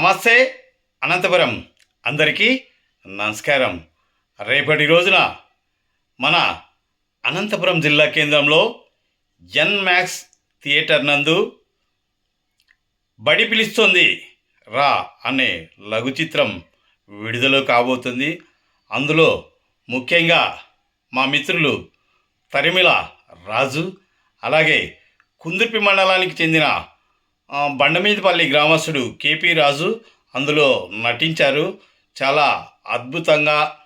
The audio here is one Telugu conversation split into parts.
నమస్తే అనంతపురం. అందరికీ నమస్కారం. రేపటి రోజున మన అనంతపురం జిల్లా కేంద్రంలో ఎన్ మ్యాక్స్ థియేటర్ నందు బడి పిలుస్తోంది. రా అనే లఘు చిత్రం విడుదల కాబోతుంది. అందులో ముఖ్యంగా మా మిత్రులు తరిమిల రాజు అలాగే కుందుర్పి మండలానికి చెందిన బండమీదపల్లి గ్రామస్తుడు కేపీ రాజు అందులో నటించారు. చాలా అద్భుతంగా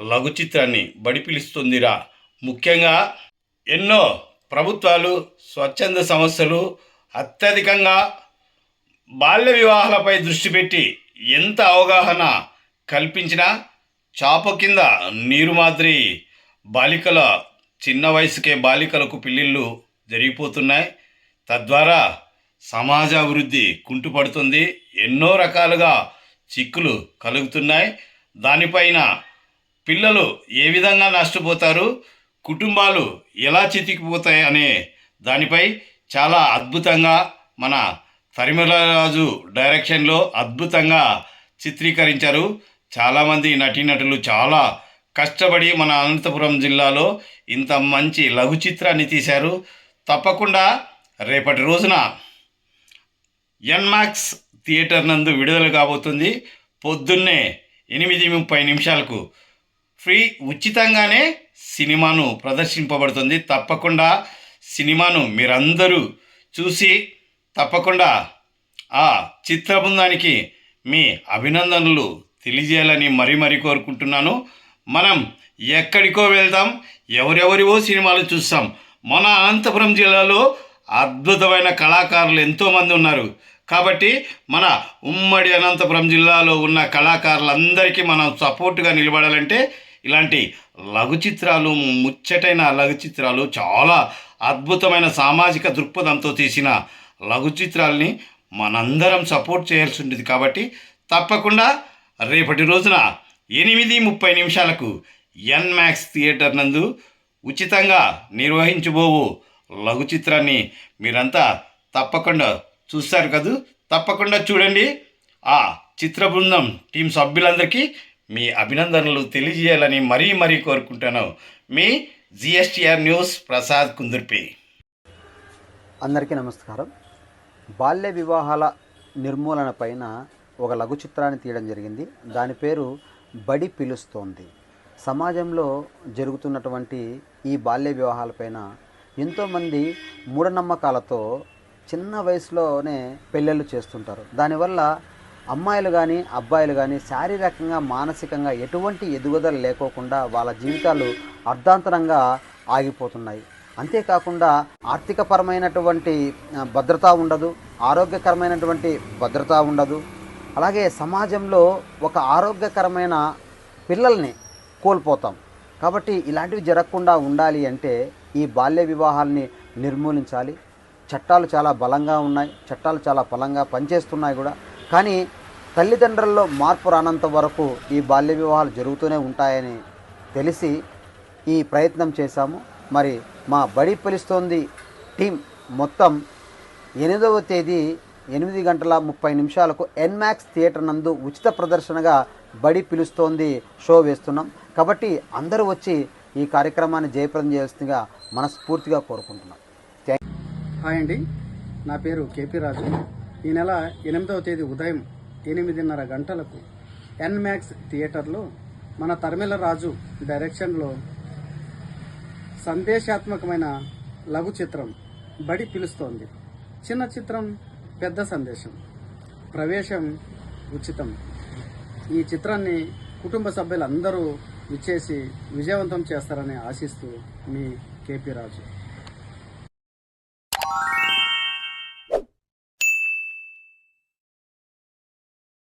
లఘు చిత్రాన్ని బడి పిలుస్తుందిరా. ముఖ్యంగా ఎన్నో ప్రభుత్వాలు స్వచ్ఛంద సంస్థలు అత్యధికంగా బాల్య వివాహాలపై దృష్టి పెట్టి ఎంత అవగాహన కల్పించినా చాప కింద నీరు మాదిరి బాలికల చిన్న వయసుకే బాలికలకు పెళ్ళిళ్ళు జరిగిపోతున్నాయి. తద్వారా సమాజ అభివృద్ధి కుంటుపడుతుంది. ఎన్నో రకాలుగా చిక్కులు కలుగుతున్నాయి. దానిపైన పిల్లలు ఏ విధంగా నష్టపోతారు? కుటుంబాలు ఎలా చితికిపోతాయి అనే దానిపై చాలా అద్భుతంగా మన తరిమలరాజు డైరెక్షన్లో అద్భుతంగా చిత్రీకరించారు. చాలామంది నటీనటులు చాలా కష్టపడి మన అనంతపురం జిల్లాలో ఇంత మంచి లఘు చిత్రాన్ని తీశారు. తప్పకుండా రేపటి రోజున ఎన్మాక్స్ థియేటర్ నందు విడుదల కాబోతుంది. పొద్దున్నే ఎనిమిది ముప్పై నిమిషాలకు. ఫ్రీ ఉచితంగానే సినిమాను ప్రదర్శింపబడుతుంది. తప్పకుండా సినిమాను మీరందరూ చూసి తప్పకుండా ఆ చిత్ర బృందానికి మీ అభినందనలు తెలియజేయాలని మరీ మరీ కోరుకుంటున్నాను. మనం ఎక్కడికో వెళ్దాం. ఎవరెవరివో సినిమాలు చూస్తాం. మన అనంతపురం జిల్లాలో అద్భుతమైన కళాకారులు ఎంతోమంది ఉన్నారు. కాబట్టి మన ఉమ్మడి అనంతపురం జిల్లాలో ఉన్న కళాకారులందరికీ మనం సపోర్ట్గా నిలబడాలంటే ఇలాంటి లఘు చిత్రాలు ముచ్చటైన లఘు చిత్రాలు చాలా అద్భుతమైన సామాజిక దృక్పథంతో తీసిన లఘు చిత్రాల్ని మనందరం సపోర్ట్ చేయాల్సి ఉంటుంది కాబట్టి తప్పకుండా రేపటి రోజున ఎనిమిది ముప్పై నిమిషాలకు ఎన్ మ్యాక్స్ థియేటర్ నందు ఉచితంగా నిర్వహించబోవు లఘు చిత్రాన్ని మీరంతా తప్పకుండా చూస్తారు కదూ? తప్పకుండా చూడండి. ఆ చిత్ర బృందం టీం సభ్యులందరికీ మీ అభినందనలు తెలియజేయాలని మరీ మరీ కోరుకుంటాను. మీ జిఎస్టిఆర్ న్యూస్ ప్రసాద్ కుందుర్పి. అందరికీ నమస్కారం. బాల్య వివాహాల నిర్మూలన పైన ఒక లఘు చిత్రాన్ని తీయడం జరిగింది. దాని పేరు బడి పిలుస్తోంది. సమాజంలో జరుగుతున్నటువంటి ఈ బాల్య వివాహాలపైన ఎంతోమంది మూఢనమ్మకాలతో చిన్న వయసులోనే పెళ్ళిళ్ళు చేస్తుంటారు. దానివల్ల అమ్మాయిలు కానీ అబ్బాయిలు కానీ శారీరకంగా మానసికంగా ఎటువంటి ఎదుగుదల లేకోకుండా వాళ్ళ జీవితాలు అర్ధాంతరంగా ఆగిపోతున్నాయి. అంతేకాకుండా ఆర్థికపరమైనటువంటి భద్రత ఉండదు ఆరోగ్యకరమైనటువంటి భద్రత ఉండదు. అలాగే సమాజంలో ఒక ఆరోగ్యకరమైన పిల్లల్ని కోల్పోతాం. కాబట్టి ఇలాంటివి జరగకుండా ఉండాలి అంటే ఈ బాల్య వివాహాల్ని నిర్మూలించాలి. చట్టాలు చాలా బలంగా ఉన్నాయి. చట్టాలు చాలా బలంగా పనిచేస్తున్నాయి కూడా. కానీ తల్లిదండ్రుల్లో మార్పు రానంత వరకు ఈ బాల్య వివాహాలు జరుగుతూనే ఉంటాయని తెలిసి ఈ ప్రయత్నం చేశాము. మరి మా బడి పిలుస్తోంది టీం మొత్తం ఎనిమిదవ తేదీ ఎనిమిది గంటల ముప్పై నిమిషాలకు ఎన్మాక్స్ థియేటర్ నందు ఉచిత ప్రదర్శనగా బడి పిలుస్తోంది షో వేస్తున్నాం. కాబట్టి అందరూ వచ్చి ఈ కార్యక్రమాన్ని జయప్రదం చేస్తుందిగా మనస్ఫూర్తిగా కోరుకుంటున్నాం. థ్యాంక్ హాయ్ అండి. నా పేరు కేపీ రాజు. ఈ నెల ఎనిమిదవ తేదీ ఉదయం ఎనిమిదిన్నర గంటలకు ఎన్మాక్స్ థియేటర్లో మన తరిమెల రాజు డైరెక్షన్లో సందేశాత్మకమైన లఘు చిత్రం బడి పిలుస్తోంది. చిన్న చిత్రం పెద్ద సందేశం. ప్రవేశం ఉచితం. ఈ చిత్రాన్ని కుటుంబ సభ్యులందరూ విచ్చేసి విజయవంతం చేస్తారని ఆశిస్తూ మీ కేపీ రాజు.